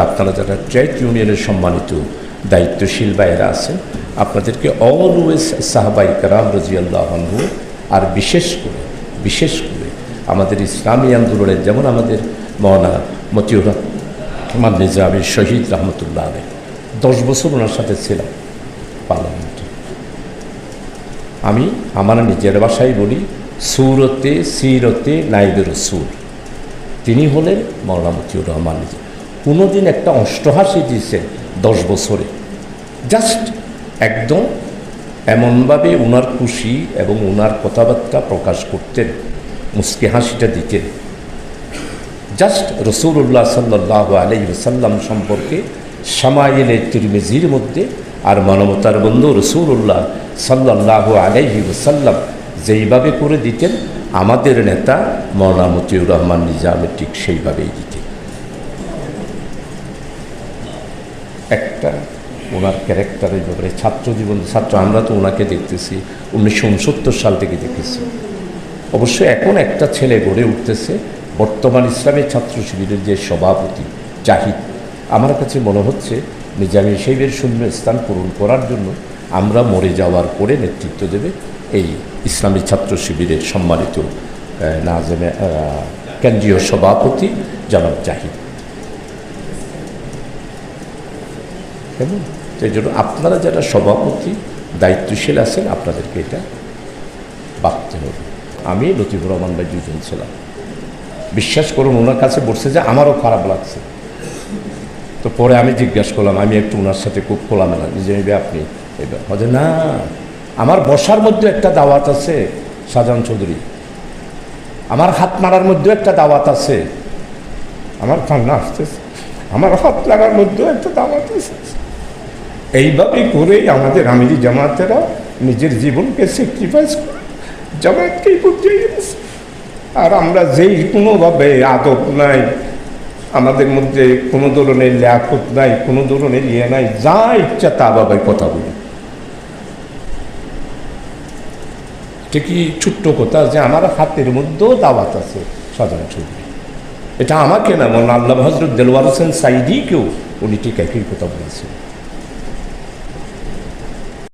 আপনারা যারা ট্রেড ইউনিয়নের সম্মানিত দায়িত্বশীল বাইরা আছেন, আপনাদেরকে অলওয়েজ সাহাবাই কারাম রাজিয়াল্লাহ আর বিশেষ করে বিশেষ করে আমাদের ইসলামী আন্দোলনের যেমন আমাদের মৌলানা মতিউর রহমান নিজামী শহীদ রহমতুল্লাহ আলী দশ বছর ওনার সাথে ছিলাম পার্লামেন্টে। আমি আমার নিজের ভাষায় বলি, সুরতে, সিরতে নাইবের সুর তিনি হলেন মৌলানা মতিউর রহমান নিজে কোনোদিন একটা অষ্টহাসি দিয়েছেন দশ বছরে। জাস্ট একদম এমনভাবে ওনার খুশি এবং ওনার কথাবার্তা প্রকাশ করতেন, মুসকে হাসিটা দিতেন। জাস্ট রসুল্লাহ সাল্লাহ আলাই সাল্লাম সম্পর্কে সামাইলে তিরমিজির মধ্যে আর মানবতার বন্ধু রসুল্লাহ সাল্লাহ আলাইহি সাল্লাম যেইভাবে করে দিতেন, আমাদের নেতা মৌলানা মতিউর রহমান নিজামের ঠিক সেইভাবেই দিতেন। একটা, ওনার ক্যারেক্টারের ব্যাপারে ছাত্র জীবন, ছাত্র, আমরা তো ওনাকে দেখতেছি, উনিশশো উনসত্তর সাল থেকে দেখেছি। অবশ্য এখন একটা ছেলে গড়ে উঠতেছে, বর্তমান ইসলামের ছাত্র শিবিরের যে সভাপতি জাহিদ। আমার কাছে মনে হচ্ছে, নিজামী সাহেবের শূন্য স্থান পূরণ করার জন্য আমরা মরে যাওয়ার পরে নেতৃত্ব দেবে এই ইসলামী ছাত্র শিবিরের সম্মানিত নাজেমে কেন্দ্রীয় সভাপতি জনাব জাহিদ। কেমন? সেই জন্য আপনারা যারা সভাপতি, দায়িত্বশীল আছেন, আপনাদেরকে এটা বাঁধতে হবে। আমি লতিফুর রহমান ভাই দুজন ছিলাম। বিশ্বাস করুন, ওনার কাছে বসছে যে আমারও খারাপ লাগছে। তো পরে আমি জিজ্ঞাসা করলাম, আমি একটু ওনার সাথে খুব খোলামেলা নেবে আপনি এবার হজে না, আমার বসার মধ্যে একটা দাওয়াত আছে শাহজাহান চৌধুরী। আমার হাত মারার মধ্যেও একটা দাওয়াত আছে। আমার কান্না আসতেছে। আমার হাত লাগার মধ্যেও একটা দাওয়াত আছে এইভাবে করেই আমাদের আমিরি জামাতেরা নিজের জীবনকে স্যাক্রিফাইস করে। জামাতকেই গেছে আর আমরা যেই কোনোভাবে আদব নাই, আমাদের মধ্যে কোনো ধরনের ল্যাখত নাই, কোনো ধরনের ইয়ে নাই, যা ইচ্ছা তা ভাবে কথা বলি। এটা কি ছোট্ট কথা যে আমার হাতের মধ্যেও দাওয়াত আছে সাধারণ চৌধুরী এটা আমাকে না মন আল্লাহ হজরত দেলওয়ার হোসেন সাইদিকেও উনি ঠিক একই কথা বলেছেন।